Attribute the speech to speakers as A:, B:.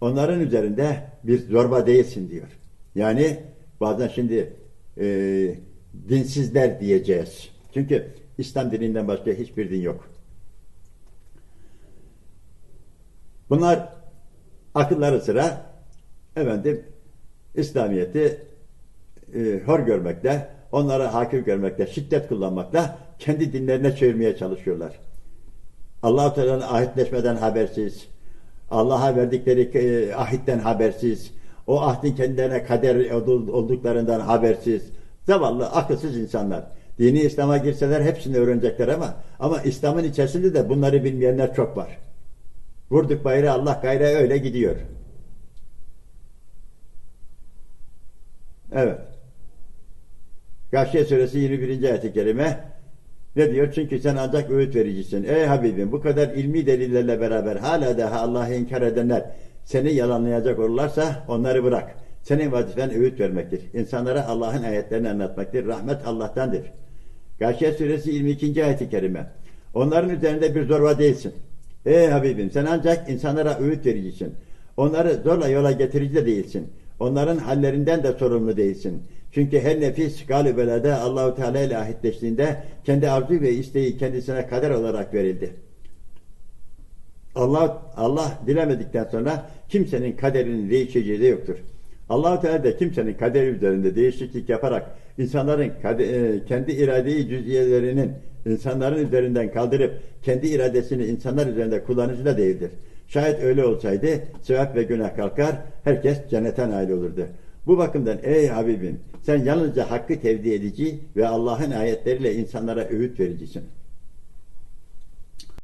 A: onların üzerinde bir zorba değilsin diyor. Yani bazen şimdi e, dinsizler diyeceğiz. Çünkü İslam dininden başka hiçbir din yok. Bunlar akılları sıra efendim İslamiyet'i e, hor görmekle, onlara hakim görmekle, şiddet kullanmakla kendi dinlerine çevirmeye çalışıyorlar. Allah-u Teala'nın ahitleşmeden habersiz, Allah'a verdikleri e, ahitten habersiz, o ahdin kendilerine kader olduklarından habersiz, zavallı, akılsız insanlar. Dini İslam'a girseler hepsini öğrenecekler ama ama İslam'ın içerisinde de bunları bilmeyenler çok var. Vurduk bayrağı Allah gayre öyle gidiyor. Evet. Gâşiye suresi 21. ayet-i kerime ne diyor? Çünkü sen ancak öğüt vericisin. Ey Habibim bu kadar ilmi delillerle beraber hala daha Allah'ı inkar edenler seni yalanlayacak olurlarsa onları bırak. Senin vazifen öğüt vermektir. İnsanlara Allah'ın ayetlerini anlatmaktır. Rahmet Allah'tandır. Gâşiye suresi 22. ayet-i kerime. Onların üzerinde bir zorba değilsin. Ey Habibim sen ancak insanlara öğüt vericisin. Onları zorla yola getirici de değilsin. Onların hallerinden de sorumlu değilsin. Çünkü her nefis galibelede Allahu Teala ile ahitleştiğinde kendi arzu ve isteği kendisine kader olarak verildi. Allah Allah dilemedikten sonra kimsenin kaderinin değişeceği de yoktur. Allahu Teala da kimsenin kaderi üzerinde değişiklik yaparak insanların kade, kendi iradeyi cüziyelerinin insanların üzerinden kaldırıp kendi iradesini insanlar üzerinde kullanıcı da değildir. Şayet öyle olsaydı sevap ve günah kalkar, herkes cennete nail olurdu. Bu bakımdan ey Habibim sen yalnızca hakkı tevdi edici ve Allah'ın ayetleriyle insanlara öğüt vericisin.